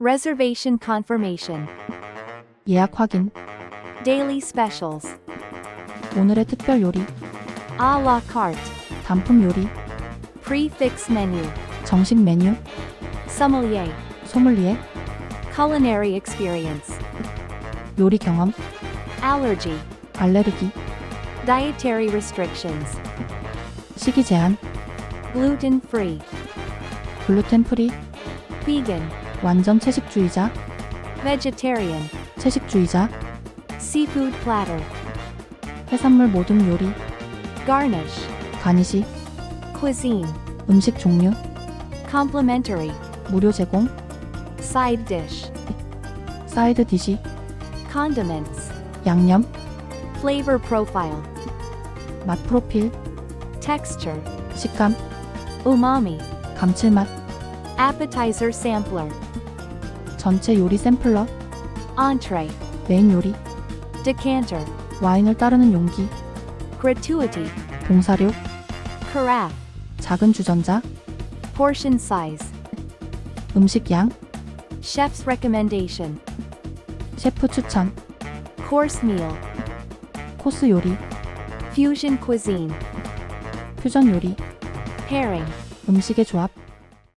Reservation confirmation. 예약 확인, Daily specials. 오늘의 특별 요리, A la carte. 단품 요리, Prefix menu. 정식 메뉴, Sommelier. 소믈리에, Culinary experience. 요리 경험, Allergy. 알레르기, Dietary restrictions. 식이 제한, Gluten free. 글루텐 프리, Vegan. 완전 채식주의자, Vegetarian. 채식주의자, Seafood platter. 해산물 모든 요리, Garnish. 가니시, Cuisine. 음식 종류, Complimentary. 무료 제공, Side dish. 사이드 디시, Condiments. 양념, Flavor profile. 맛 프로필, Texture. 식감, Umami. 감칠맛, Appetizer sampler. 전체 요리 샘플러, Entree. 메인 요리, Decanter. 와인을 따르는 용기, Gratuity. 봉사료, Carafe. 작은 주전자, Portion size. 음식 양, Chef's recommendation. 셰프 추천, Course meal. 코스 요리, Fusion cuisine. 퓨전 요리, Pairing. 음식의 조합,